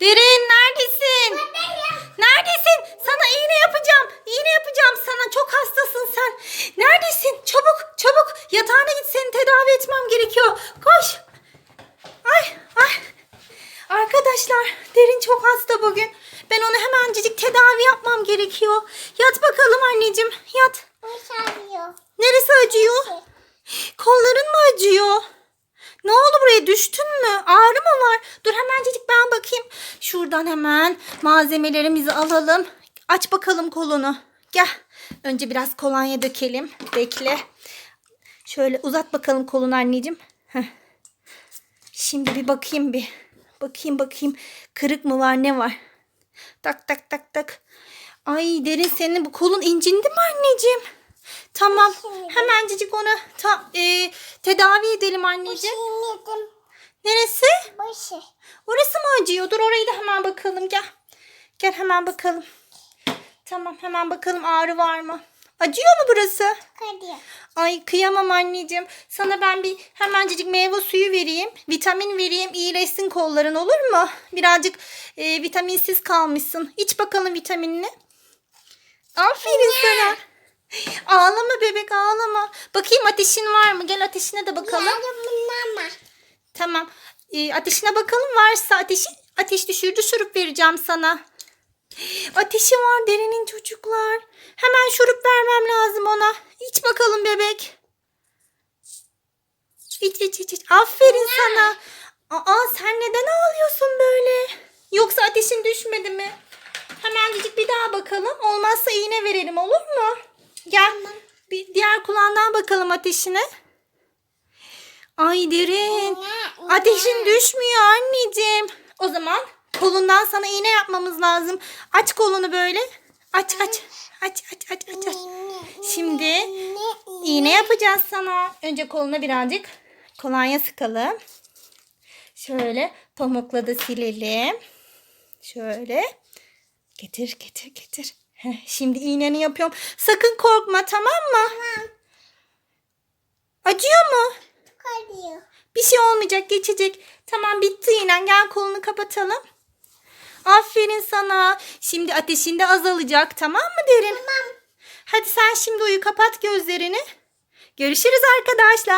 Derin neredesin? Neredesin? Sana iğne yapacağım. İğne yapacağım sana. Çok hastasın sen. Neredesin? Çabuk çabuk. Yatağına git seni tedavi etmem gerekiyor. Koş. Ay ay. Arkadaşlar Derin çok hasta bugün. Ben onu hemencecik tedavi yapmam gerekiyor. Yat bakalım anneciğim. Yat. Boşalıyor. Neresi acıyor? Kolların mı acıyor? Ne oldu buraya düştün mü? Ağrı mı var? Dur hemencecik ben bakayım. Şuradan hemen malzemelerimizi alalım. Aç bakalım kolunu. Gel. Önce biraz kolonya dökelim. Bekle. Şöyle uzat bakalım kolunu anneciğim. Heh. Şimdi bir bakayım bir. Bakayım bakayım. Kırık mı var ne var? Tak tak tak tak. Ay derin senin bu kolun incindi mi anneciğim? Tamam. Hemencecik onu ta, e, tedavi edelim anneciğim. Neresi? Başı. Orası mı acıyor? Dur hemen bakalım. Gel. Gel hemen bakalım. Tamam hemen bakalım ağrı var mı? Acıyor mu burası? Hadi. Ay kıyamam anneciğim. Sana ben bir hemencecik meyve suyu vereyim. Vitamin vereyim. iyileşsin kolların olur mu? Birazcık e, vitaminsiz kalmışsın. İç bakalım vitaminini. Aferin sana. Ağlama bebek ağlama. Bakayım ateşin var mı? Gel ateşine de bakalım. Yarım Tamam. E, ateşine bakalım varsa ateşi ateş düşürücü şurup vereceğim sana. Ateşi var derinin çocuklar. Hemen şurup vermem lazım ona. İç bakalım bebek. İç iç iç. iç. Aferin sana. Aa sen neden ağlıyorsun böyle? Yoksa ateşin düşmedi mi? Hemencik bir daha bakalım. Olmazsa iğne verelim olur mu? Gel. Bir diğer kulağından bakalım ateşine. Ay derin. Ateşin düşmüyor anneciğim. O zaman kolundan sana iğne yapmamız lazım. Aç kolunu böyle. Aç aç. Aç aç aç aç. aç. Şimdi iğne yapacağız sana. Önce koluna birazcık kolonya sıkalım. Şöyle pamukla da silelim. Şöyle. Getir getir getir. Heh, şimdi iğneni yapıyorum. Sakın korkma tamam mı? Acıyor mu? Şey olmayacak geçecek. Tamam bitti iğnen gel kolunu kapatalım. Aferin sana. Şimdi ateşin de azalacak tamam mı derin? Tamam. Hadi sen şimdi uyu kapat gözlerini. Görüşürüz arkadaşlar.